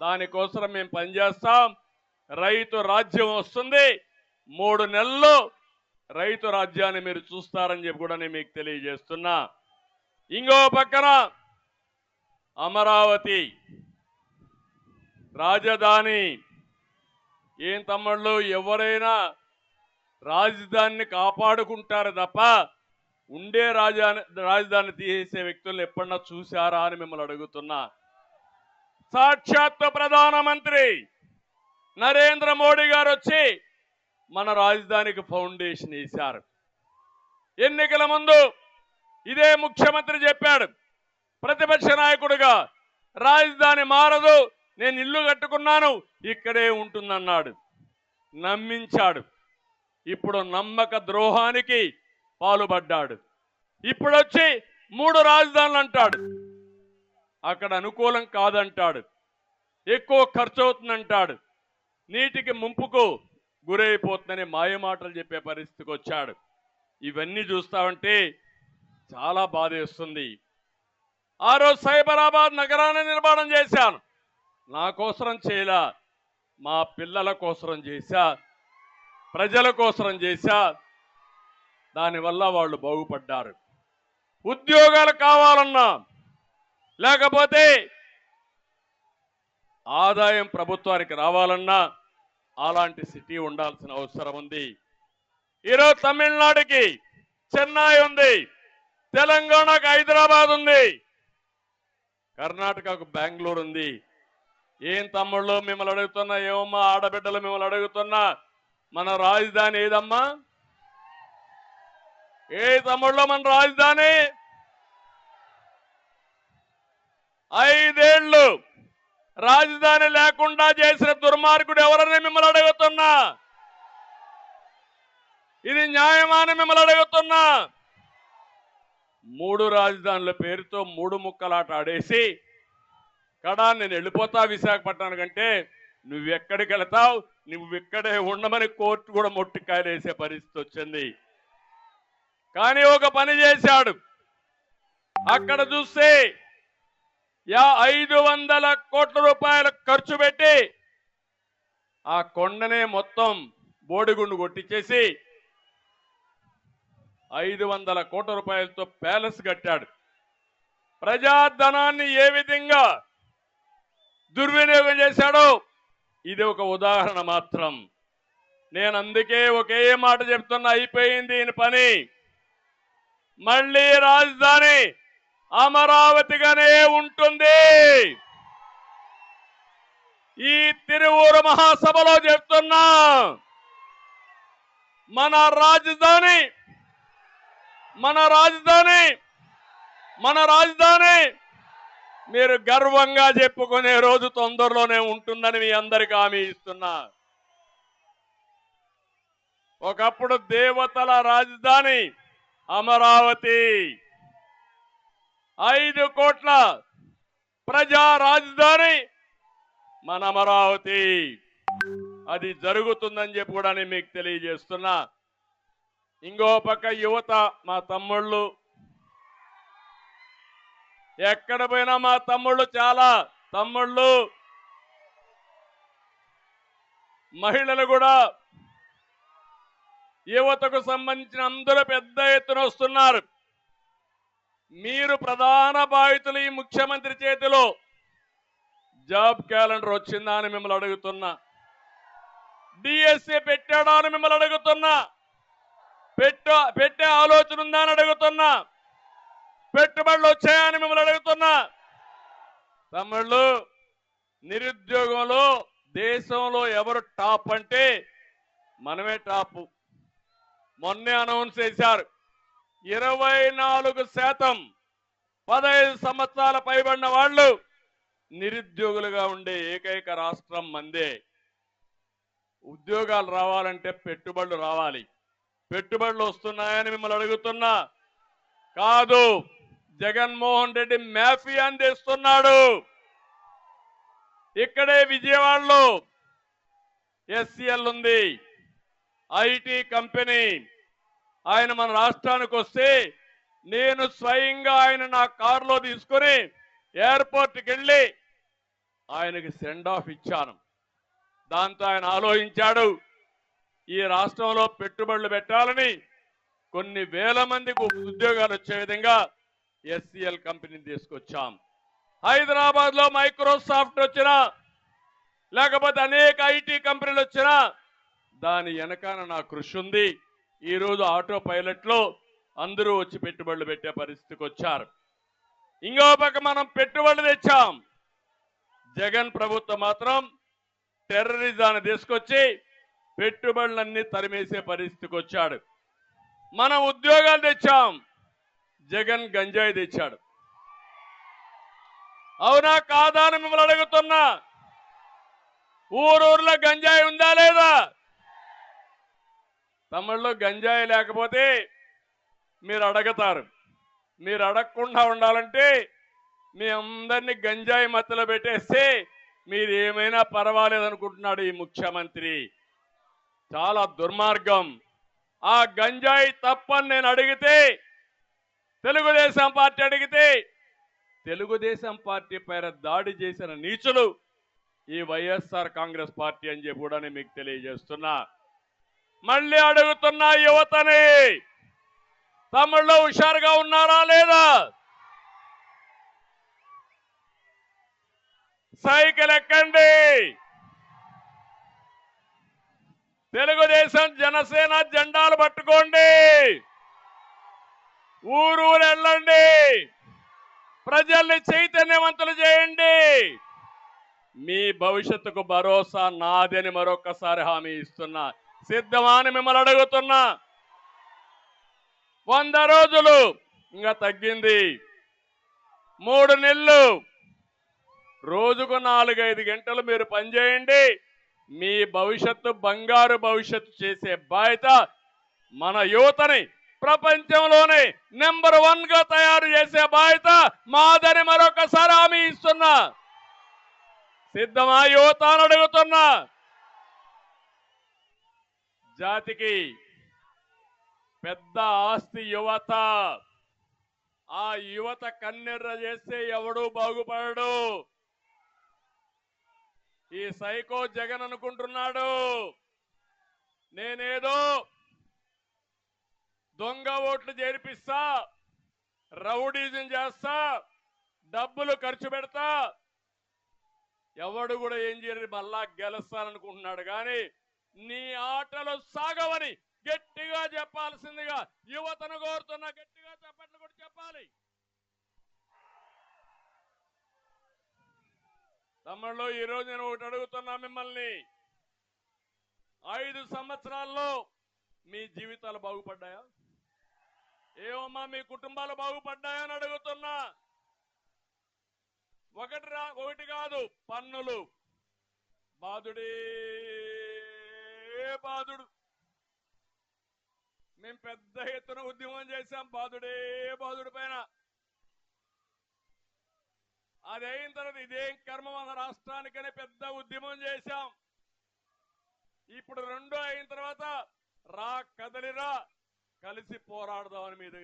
దానికోసం మేము పనిచేస్తాం రైతు రాజ్యం వస్తుంది. మూడు నెలల్లో రైతు రాజ్యాన్ని మీరు చూస్తారని చెప్పి కూడా నేను మీకు తెలియజేస్తున్నా. ఇంకో పక్కన అమరావతి రాజధాని. ఏం తమ్ముళ్ళు ఎవరైనా రాజధానిని కాపాడుకుంటారు తప్ప ఉండే రాజధాని రాజధాని తీసేసే వ్యక్తులను ఎప్పుడన్నా చూశారా అని మిమ్మల్ని అడుగుతున్నా. సాక్షాత్ ప్రధానమంత్రి నరేంద్ర మోడీ గారు వచ్చి మన రాజధానికి ఫౌండేషన్ వేశారు. ఎన్నికల ముందు ఇదే ముఖ్యమంత్రి చెప్పాడు ప్రతిపక్ష నాయకుడుగా రాజధాని మారదు నేను ఇల్లు కట్టుకున్నాను ఇక్కడే ఉంటుందన్నాడు. నమ్మించాడు. ఇప్పుడు నమ్మక ద్రోహానికి పాలుపడ్డాడు. ఇప్పుడొచ్చి మూడు రాజధానులు అంటాడు అక్కడ అనుకూలం కాదంటాడు. ఎక్కువ ఖర్చు అవుతుందంటాడు నీటికి ముంపుకు గురైపోతుందని మాయమాటలు చెప్పే పరిస్థితికి వచ్చాడు. ఇవన్నీ చూస్తామంటే చాలా బాధేస్తుంది ఆ రోజు సైబరాబాద్ నగరాన్ని నిర్మాణం చేశాను. నా కోసరం చేయలా? మా పిల్లల కోసరం చేశా? ప్రజల కోసరం చేశా? దానివల్ల వాళ్ళు బాగుపడ్డారు. ఉద్యోగాలు కావాలన్నా లేకపోతే ఆదాయం ప్రభుత్వానికి రావాలన్నా అలాంటి సిటీ ఉండాల్సిన అవసరం ఉంది. ఈరోజు తమిళనాడుకి చెన్నై ఉంది. తెలంగాణకు హైదరాబాద్ ఉంది. కర్ణాటకకు బెంగళూరు ఉంది. ఏం తమ్ముళ్ళు మిమ్మల్ని అడుగుతున్నా ఏమమ్మా ఆడబిడ్డలు మిమ్మల్ని అడుగుతున్నా మన రాజధాని ఏదమ్మా? ఏ తమ్ముళ్ళు మన రాజధాని? ఐదేళ్ళు రాజధాని లేకుండా చేసిన దుర్మార్గుడు ఎవరని మిమ్మల్ని అడుగుతున్నా? ఇది న్యాయమాని మిమ్మల్ని అడుగుతున్నా? మూడు రాజధానుల పేరుతో మూడు ముక్కలాట ఆడేసి కడా నేను వెళ్ళిపోతా విశాఖపట్నానికి అంటే నువ్వెక్కడికి వెళతావు? నువ్వెక్కడే ఉండమని కోర్టు కూడా మొట్టికాయలేసే పరిస్థితి వచ్చింది. కానీ ఒక పని చేశాడు. అక్కడ చూస్తే యా ఐదు వందల కోట్ల రూపాయలు ఖర్చు పెట్టి ఆ కొండనే మొత్తం బోడిగుండు కొట్టించేసి ఐదు వందల కోట్ల రూపాయలతో ప్యాలెస్ కట్టాడు. ప్రజాధనాన్ని ఏ విధంగా దుర్వినియోగం చేశాడో ఇది ఒక ఉదాహరణ మాత్రం. నేను అందుకే ఒకే మాట చెప్తున్నా అయిపోయింది ఈయన పని. మళ్ళీ రాజధాని అమరావతిగానే ఉంటుంది. ఈ తిరువూరు మహాసభలో చెప్తున్నా మన రాజధాని మన రాజధాని మన రాజధాని మీరు గర్వంగా చెప్పుకునే రోజు తొందరలోనే ఉంటుందని మీ అందరికి హామీ ఇస్తున్నా. ఒకప్పుడు దేవతల రాజధాని అమరావతి. ఐదు కోట్ల ప్రజా రాజధాని మన అమరావతి అది జరుగుతుందని చెప్పి కూడా నేను మీకు తెలియజేస్తున్నా. ఇంకో పక్క యువత మా తమ్ముళ్ళు. ఎక్కడ పోయినా మా తమ్ముళ్ళు చాలా తమ్ముళ్ళు. మహిళలు కూడా యువతకు సంబంధించిన అందరూ పెద్ద ఎత్తున వస్తున్నారు. మీరు ప్రధాన బాధితులు ఈ ముఖ్యమంత్రి చేతిలో జాబ్ క్యాలెండర్ వచ్చిందా అని మిమ్మల్ని అడుగుతున్నా. డిఎస్ఏ పెట్టాడా అని మిమ్మల్ని అడుగుతున్నా. పెట్ట పెట్టే ఆలోచన ఉందా అని అడుగుతున్నా. పెట్టుబడులు వచ్చాయని మిమ్మల్ని అడుగుతున్నా. తమ్ముళ్ళు నిరుద్యోగంలో దేశంలో ఎవరు టాప్ అంటే మనమే టాప్. మొన్నే అనౌన్స్ చేశారు. ఇరవై నాలుగు శాతం పదహైదు సంవత్సరాల పైబడిన వాళ్ళు నిరుద్యోగులుగా ఉండే ఏకైక రాష్ట్రం మందే. ఉద్యోగాలు రావాలంటే పెట్టుబడులు రావాలి. పెట్టుబడులు వస్తున్నాయని మిమ్మల్ని అడుగుతున్నా. కాదు జగన్మోహన్ రెడ్డి మాఫియాని తెస్తున్నాడు ఇక్కడే విజయవాడలో ఎస్సీఎల్ ఉంది. ఐటీ కంపెనీ ఆయన మన రాష్ట్రానికి వస్తే నేను స్వయంగా ఆయన నా కారులో తీసుకొని ఎయిర్పోర్ట్కి వెళ్ళి ఆయనకి సెండ్ ఆఫ్ ఇచ్చాను. దాంతో ఆయన ఆలోచించాడు ఈ రాష్ట్రంలో పెట్టుబడులు పెట్టాలని కొన్ని వేల మందికి ఉద్యోగాలు వచ్చే విధంగా ఎస్సీఎల్ కంపెనీని తీసుకొచ్చాం. హైదరాబాద్లో మైక్రోసాఫ్ట్ వచ్చినా లేకపోతే అనేక ఐటీ కంపెనీలు వచ్చినా దాని వెనకాల నా కృషి ఉంది. ఈ రోజు ఆటో పైలట్లో అందరూ వచ్చి పెట్టుబడులు పెట్టే పరిస్థితికి వచ్చారు. ఇంకో పక్క మనం పెట్టుబడులు తెచ్చాం. జగన్ ప్రభుత్వం మాత్రం టెర్రరిజాన్ని తీసుకొచ్చి పెట్టుబడులన్నీ తరిమేసే పరిస్థితికి వచ్చాడు. మనం ఉద్యోగాలు తెచ్చాం. జగన్ గంజాయి తెచ్చాడు. అవునా కాదా అని మిమ్మల్ని అడుగుతున్నా. ఊరూర్లో గంజాయి ఉందా లేదా? తమిళ్ళో గంజాయి లేకపోతే మీరు అడగతారు. మీరు అడగకుండా ఉండాలంటే మీ అందరినీ గంజాయి మత్తులో పెట్టేస్తే మీరు ఏమైనా పర్వాలేదు అనుకుంటున్నాడు ఈ ముఖ్యమంత్రి. చాలా దుర్మార్గం. ఆ గంజాయి తప్పని నేను అడిగితే తెలుగుదేశం పార్టీ అడిగితే తెలుగుదేశం పార్టీ పైన దాడి చేసిన నీచులు ఈ వైఎస్ఆర్ కాంగ్రెస్ పార్టీ అని చెప్పి కూడా మీకు తెలియజేస్తున్నా. మళ్ళీ అడుగుతున్నా యువతని తమిళ్ళో హుషారుగా ఉన్నారా లేదా? సైకిల్ ఎక్కండి. తెలుగుదేశం జనసేన జెండాలు పట్టుకోండి. ఊరూరు వెళ్ళండి. ప్రజల్ని చైతన్యవంతులు చేయండి. మీ భవిష్యత్తుకు భరోసా నాదని మరొకసారి హామీ ఇస్తున్నా. సిద్ధమా అని మిమ్మల్ని అడుగుతున్నా. వంద రోజులు ఇంకా తగ్గింది. మూడు నెలలు. రోజుకు నాలుగైదు గంటలు మీరు పనిచేయండి. మీ భవిష్యత్తు బంగారు భవిష్యత్తు చేసే బాధ్యత మన యువతని ప్రపంచంలోనే నెంబర్ వన్గా తయారు చేసే బాధ్యత మాదని మరొకసారి హామీ ఇస్తున్నా. సిద్ధమా యువత అని అడుగుతున్నా. జాతికి పెద్ద ఆస్తి యువత. ఆ యువత కన్నెర్ర చేస్తే ఎవడూ బాగుపడడు. ఈ సైకో జగన్ అనుకుంటున్నాడు. నేనేదో దొంగ ఓట్లు చేర్పిస్తా రౌడీజం చేస్తా డబ్బులు ఖర్చు పెడతా. ఎవడు కూడా ఏం చేయరు మళ్ళా గెలుస్తాననుకుంటున్నాడు. కానీ నీ ఆటలు సాగవని గట్టిగా చెప్పాల్సిందిగా యువతను కోరుతున్నా గట్టిగా చెప్పట్లు కూడా చెప్పాలి. తమ్ముళ్ళు ఈ నేను ఒకటి అడుగుతున్నా మిమ్మల్ని. ఐదు సంవత్సరాల్లో మీ జీవితాలు బాగుపడ్డాయా? ఏమమ్మా మీ కుటుంబాలు బాగుపడ్డాయా అని అడుగుతున్నా. ఒకటి రా ఒకటి కాదు పన్నులు. బాధుడే బాధుడు. మేము పెద్ద ఎత్తున ఉద్యమం చేశాం బాధుడే బాధుడి పైన. అది అయిన తర్వాత ఇదేం కర్మ మన రాష్ట్రానికనే పెద్ద ఉద్యమం చేశాం. ఇప్పుడు రెండో అయిన తర్వాత రా కదలిరా కలిసి పోరాడదామని మీ దగ్గర